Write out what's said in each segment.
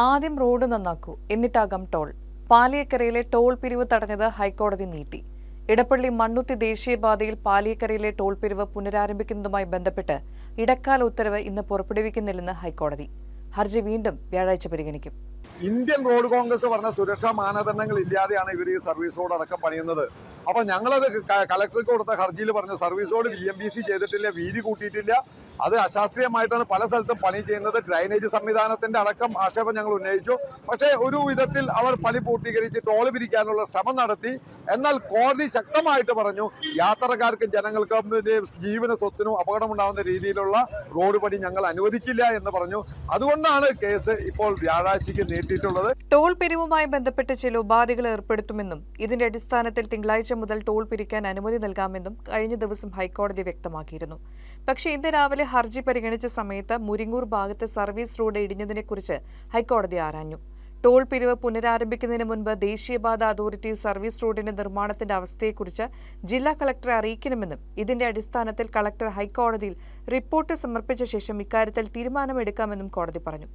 ആദ്യം റോഡ് നന്നാക്കൂ എന്നിട്ടാകാം ടോൾ. പാലിയക്കരയിലെ ടോൾ പിരിവ് തടഞ്ഞത് ഹൈക്കോടതി നീട്ടി. ഇടപ്പള്ളി മണ്ണുത്തി ദേശീയപാതയിൽ പാലിയക്കരയിലെ ടോൾ പിരിവ് പുനരാരംഭിക്കുന്നതുമായി ബന്ധപ്പെട്ട് ഇടക്കാല ഉത്തരവ് ഇന്ന് പുറപ്പെടുവിക്കുന്നില്ലെന്ന് ഹൈക്കോടതി. ഹർജി വീണ്ടും വ്യാഴാഴ്ച പരിഗണിക്കും. ഇന്ത്യൻ റോഡ് കോൺഗ്രസ് പറഞ്ഞ സുരക്ഷാ മാനദണ്ഡങ്ങൾ ഇല്ലാതെയാണ് ഇവർ ഈ സർവീസ് റോഡ് അടക്കം പണിയുന്നത്. അപ്പൊ ഞങ്ങളത് കളക്ടർക്ക് കൊടുത്ത ഹർജിയിൽ പറഞ്ഞു service road V M B C ചെയ്തിട്ടില്ല വീതി കൂട്ടിയിട്ടില്ല. അത് അശാസ്ത്രീയമായിട്ടാണ് പല സ്ഥലത്തും പണി ചെയ്യുന്നത്. ഡ്രൈനേജ് സംവിധാനത്തിന്റെ അടക്കം ആക്ഷേപം ഞങ്ങൾ ഉന്നയിച്ചു. പക്ഷേ ഒരു വിധത്തിൽ അവർ പണി പൂർത്തീകരിച്ച് ടോൾ പിരിക്കാനുള്ള ശ്രമം നടത്തി. എന്നാൽ കോടതി ശക്തമായിട്ട് പറഞ്ഞു യാത്രക്കാർക്കും ജനങ്ങൾക്കും ജീവന സ്വത്തിനും അപകടമുണ്ടാകുന്ന രീതിയിലുള്ള റോഡ് പണി ഞങ്ങൾ അനുവദിക്കില്ല എന്ന് പറഞ്ഞു. അതുകൊണ്ടാണ് കേസ് ഇപ്പോൾ വ്യാഴാഴ്ചയ്ക്ക് നീട്ടിയിട്ടുള്ളത്. ടോൾ പിരിവുമായി ബന്ധപ്പെട്ട് ചില ഉപാധികൾ ഏർപ്പെടുത്തുമെന്നും ഇതിന്റെ അടിസ്ഥാനത്തിൽ തിങ്കളാഴ്ച മുതൽ ടോൾ പിരിക്കാൻ അനുമതി നൽകാമെന്നും കഴിഞ്ഞ ദിവസം ഹൈക്കോടതി വ്യക്തമാക്കിയിരുന്നു. പക്ഷേ ഇന്ന് രാവിലെ ഹർജി പരിഗണിച്ച സമയത്ത് മുരിങ്ങൂർ ഭാഗത്ത് സർവീസ് റോഡ് ഇടിഞ്ഞതിനെക്കുറിച്ച് ഹൈക്കോടതി ആരാഞ്ഞു. ടോൾ പിരിവ് പുനരാരംഭിക്കുന്നതിന് മുൻപ് ദേശീയപാത അതോറിറ്റി സർവീസ് റോഡിന്റെ നിർമ്മാണത്തിന്റെ അവസ്ഥയെക്കുറിച്ച് ജില്ലാ കളക്ടറെ അറിയിക്കണമെന്നും ഇതിന്റെ അടിസ്ഥാനത്തിൽ കളക്ടർ ഹൈക്കോടതിയിൽ റിപ്പോർട്ട് സമർപ്പിച്ച ശേഷം ഇക്കാര്യത്തിൽ തീരുമാനമെടുക്കാമെന്നും കോടതി പറഞ്ഞു.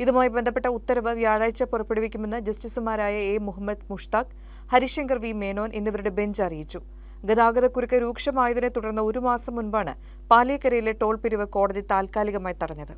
ഇതുമായി ബന്ധപ്പെട്ട ഉത്തരവ് വ്യാഴാഴ്ച പുറപ്പെടുവിക്കുമെന്ന് ജസ്റ്റിസുമാരായ എ. മുഹമ്മദ് മുഷ്താഖ് ഹരിശങ്കർ വി. മേനോൻ എന്നിവരുടെ ബെഞ്ച് അറിയിച്ചു. ഗതാഗതക്കുരുക്ക് രൂക്ഷമായതിനെ തുടർന്ന് ഒരു മാസം മുൻപാണ് പാലിയക്കരയിലെ ടോൾ പിരിവ് കോടതി താൽക്കാലികമായി തടഞ്ഞത്.